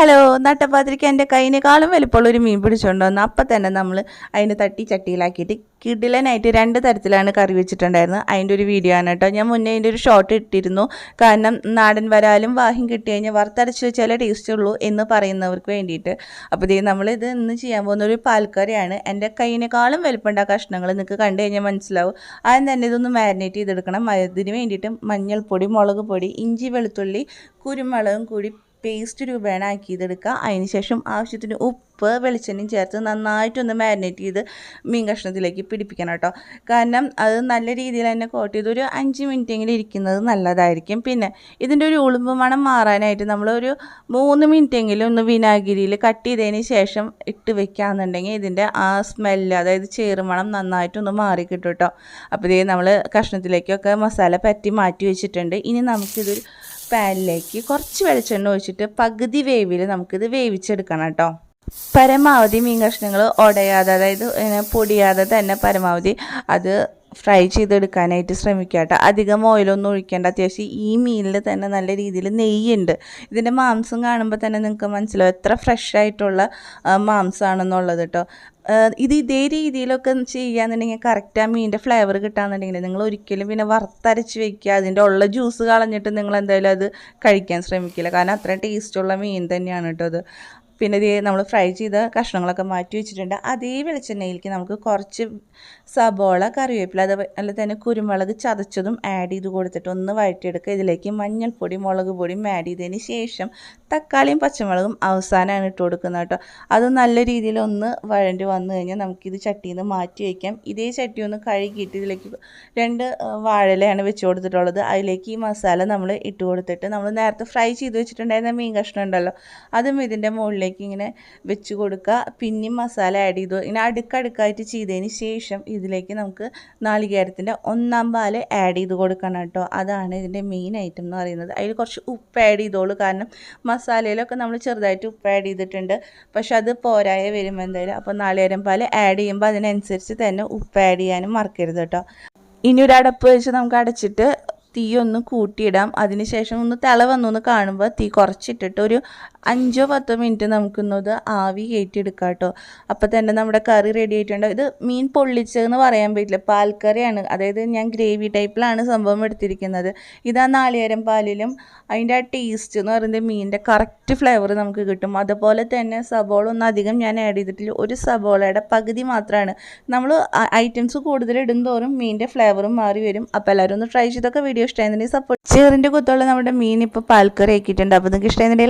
Hello നട്ടപ്പാതിരിക്ക് എന്റെ കൈയിനേക്കാളും വലിപ്പമുള്ള ഒരു മീൻ പിടിച്ചുകൊണ്ട് വന്നു. അപ്പം തന്നെ നമ്മൾ അതിന് തട്ടി ചട്ടിയിലാക്കിയിട്ട് കിടിലനായിട്ട് രണ്ട് തരത്തിലാണ് കറി വെച്ചിട്ടുണ്ടായിരുന്നത്. അതിന്റെ ഒരു വീഡിയോ ആണ് കേട്ടോ. ഞാൻ മുന്നേ അതിന്റെ ഒരു ഷോട്ട് ഇട്ടിരുന്നു. കാരണം നാടൻ വരാലും വാഹിം കിട്ടി കഴിഞ്ഞാൽ വറുത്തരച്ച് വെച്ചാലേ ടേസ്റ്റ് ഉള്ളൂ എന്ന് പറയുന്നവർക്ക് വേണ്ടിയിട്ട്. അപ്പോൾ ഇതേ നമ്മളിത് ഇന്ന് ചെയ്യാൻ പോകുന്ന ഒരു പാൽക്കറിയാണ്. എന്റെ കൈയിനേക്കാളും ആ കഷ്ണങ്ങൾ നിങ്ങൾക്ക് കണ്ടു കഴിഞ്ഞാൽ മനസ്സിലാവും. ആദ്യം തന്നെ ഇതൊന്ന് മാരിനേറ്റ് ചെയ്തെടുക്കണം. അതിന് വേണ്ടിയിട്ട് മഞ്ഞൾപ്പൊടി മുളക് പൊടി ഇഞ്ചി വെളുത്തുള്ളി കുരുമുളകും കൂടി പേസ്റ്റ് രൂപേണ ആക്കിയതെടുക്കുക അതിന് ശേഷം ആവശ്യത്തിന് ഉപ്പ് വെളിച്ചെണ്ണയും ചേർത്ത് നന്നായിട്ടൊന്ന് മാരിനേറ്റ് ചെയ്ത് മീൻ കഷ്ണത്തിലേക്ക് പിടിപ്പിക്കണം കേട്ടോ കാരണം അത് നല്ല രീതിയിൽ തന്നെ കോട്ട് ചെയ്ത് ഒരു അഞ്ച് മിനിറ്റെങ്കിലും ഇരിക്കുന്നത് നല്ലതായിരിക്കും. പിന്നെ ഇതിന്റെ ഒരു ഉളുമ്പ് മണം മാറാനായിട്ട് നമ്മളൊരു മൂന്ന് മിനിറ്റെങ്കിലും ഒന്ന് വിനാഗിരിയിൽ കട്ട് ചെയ്തതിന് ശേഷം ഇട്ട് വെക്കുകയാണെന്നുണ്ടെങ്കിൽ ഇതിന്റെ ആ സ്മെല്ല് അതായത് ചേറുമണം നന്നായിട്ടൊന്ന് മാറി കിട്ടും കേട്ടോ അപ്പോൾ നമ്മൾ കഷ്ണത്തിലേക്കൊക്കെ മസാല പറ്റി മാറ്റി വെച്ചിട്ടുണ്ട്. ഇനി നമുക്കിതൊരു പാനിലേക്ക് കുറച്ച് വെളിച്ചെണ്ണ ഒഴിച്ചിട്ട് പകുതി വേവിൽ നമുക്കിത് വേവിച്ചെടുക്കണം കേട്ടോ. പരമാവധി മീൻ കഷ്ണങ്ങൾ ഉടയാതെ അതായത് പൊടിയാതെ തന്നെ പരമാവധി അത് ഫ്രൈ ചെയ്തെടുക്കാനായിട്ട് ശ്രമിക്കുക കേട്ടോ അധികം ഓയിലൊന്നും ഒഴിക്കേണ്ട. അത്യാവശ്യം ഈ മീനിൽ തന്നെ നല്ല രീതിയിൽ നെയ്യുണ്ട്. ഇതിന്റെ മാംസം കാണുമ്പോൾ തന്നെ നിങ്ങൾക്ക് മനസ്സിലാവും എത്ര ഫ്രഷ് ആയിട്ടുള്ള മാംസമാണെന്നുള്ളത് കേട്ടോ ഇത് ഇതേ രീതിയിലൊക്കെ ചെയ്യാന്നുണ്ടെങ്കിൽ കറക്റ്റ് ആ മീനിന്റെ ഫ്ലേവർ കിട്ടാന്നുണ്ടെങ്കിൽ നിങ്ങൾ ഒരിക്കലും പിന്നെ വറുത്തരച്ച് വെക്കുക. അതിന്റെ ഉള്ള ജ്യൂസ് കളഞ്ഞിട്ട് നിങ്ങൾ എന്തായാലും അത് കഴിക്കാൻ ശ്രമിക്കില്ല. കാരണം അത്രയും ടേസ്റ്റുള്ള മീൻ തന്നെയാണ് കേട്ടോ അത് പിന്നെ ഇത് നമ്മൾ ഫ്രൈ ചെയ്ത കഷ്ണങ്ങളൊക്കെ മാറ്റി വെച്ചിട്ടുണ്ട്. അതേ വെളിച്ചെണ്ണയിലേക്ക് നമുക്ക് കുറച്ച് സബോള കറിവേപ്പില അതുപോലെ തന്നെ കുരുമുളക് ചതച്ചതും ആഡ് ചെയ്ത് കൊടുത്തിട്ട് ഒന്ന് വഴറ്റിയെടുക്കുക. ഇതിലേക്ക് മഞ്ഞൾപ്പൊടി മുളക് പൊടിയും ആഡ് ചെയ്തതിന് ശേഷം തക്കാളിയും പച്ചമുളകും അവസാനമാണ് ഇട്ട് കൊടുക്കുന്നത് കേട്ടോ. അത് നല്ല രീതിയിൽ ഒന്ന് വഴണ്ടി വന്നു കഴിഞ്ഞാൽ നമുക്കിത് ചട്ടിയിൽ നിന്ന് മാറ്റി വയ്ക്കാം. ഇതേ ചട്ടി ഒന്ന് കഴുകിയിട്ട് ഇതിലേക്ക് രണ്ട് വാഴലയാണ് വെച്ച് കൊടുത്തിട്ടുള്ളത്. അതിലേക്ക് ഈ മസാല നമ്മൾ ഇട്ട് കൊടുത്തിട്ട് നമ്മൾ നേരത്തെ ഫ്രൈ ചെയ്ത് വെച്ചിട്ടുണ്ടായിരുന്ന മീൻ കഷ്ണം ഉണ്ടല്ലോ അതും ഇതിന്റെ മുകളിലേക്ക് ഇങ്ങനെ വെച്ച് കൊടുക്കുക. പിന്നെയും മസാല ആഡ് ചെയ്തു. ഇങ്ങനെ അടുക്കടുക്കായിട്ട് ചെയ്തതിന് ശേഷം ഇതിലേക്ക് നമുക്ക് നാളികേരത്തിന്റെ ഒന്നാം പാൽ ആഡ് ചെയ്ത് കൊടുക്കണം കേട്ടോ. അതാണ് ഇതിന്റെ മെയിൻ ഐറ്റം എന്ന് പറയുന്നത്. അതിൽ കുറച്ച് ഉപ്പ് ആഡ് ചെയ്തോളൂ. കാരണം മസാലയിലൊക്കെ നമ്മൾ ചെറുതായിട്ട് ഉപ്പ് ആഡ് ചെയ്തിട്ടുണ്ട്. പക്ഷെ അത് പോരായ വരുമ്പോൾ എന്തായാലും അപ്പോൾ നാളികേരം പാൽ ആഡ് ചെയ്യുമ്പോൾ അതിനനുസരിച്ച് തന്നെ ഉപ്പ് ആഡ് ചെയ്യാനും മറക്കരുത് കേട്ടോ. ഇനി ഒരു അടപ്പ് വെച്ച് നമുക്ക് അടച്ചിട്ട് തീ ഒന്ന് കൂട്ടിയിടാം. അതിനുശേഷം ഒന്ന് തിള വന്നു എന്ന് കാണുമ്പോൾ തീ കുറച്ചിട്ടിട്ട് ഒരു അഞ്ചോ പത്തോ മിനിറ്റ് നമുക്കൊന്നത് ആവി കയറ്റിയെടുക്കാം കേട്ടോ അപ്പോൾ തന്നെ നമ്മുടെ കറി റെഡി ആയിട്ടുണ്ടാവും ഇത് മീൻ പൊള്ളിച്ചതെന്ന് പറയാൻ പറ്റില്ല. പാൽക്കറിയാണ്. അതായത് ഞാൻ ഗ്രേവി ടൈപ്പിലാണ് സംഭവം എടുത്തിരിക്കുന്നത്. ഇതാ നാളികേരം പാലിലും അതിന്റെ ആ ടേസ്റ്റ് എന്ന് പറയുന്നത് മീനിന്റെ കറക്റ്റ് ഫ്ലേവർ നമുക്ക് കിട്ടും. അതുപോലെ തന്നെ സബോള ഒന്നും അധികം ഞാൻ ആഡ് ചെയ്തിട്ടില്ല. ഒരു സബോളയുടെ പകുതി മാത്രമാണ്. നമ്മൾ ഐറ്റംസ് കൂടുതൽ ഇടുന്തോറും മീനിന്റെ ഫ്ലേവറും മാറി വരും. അപ്പോൾ എല്ലാവരും ഒന്ന് ട്രൈ ചെയ്തൊക്കെ വീഡിയോ ഇഷ്ടമായിരുന്നെങ്കിൽ സപ്പോർട്ട് ചേറിന്റെ കുത്തുള്ള നമ്മുടെ മീൻ ഇപ്പോൾ പാൽക്കറി ആക്കിയിട്ടുണ്ട്. അപ്പോൾ നിങ്ങൾക്ക് ഇഷ്ടമായിരുന്നെങ്കിൽ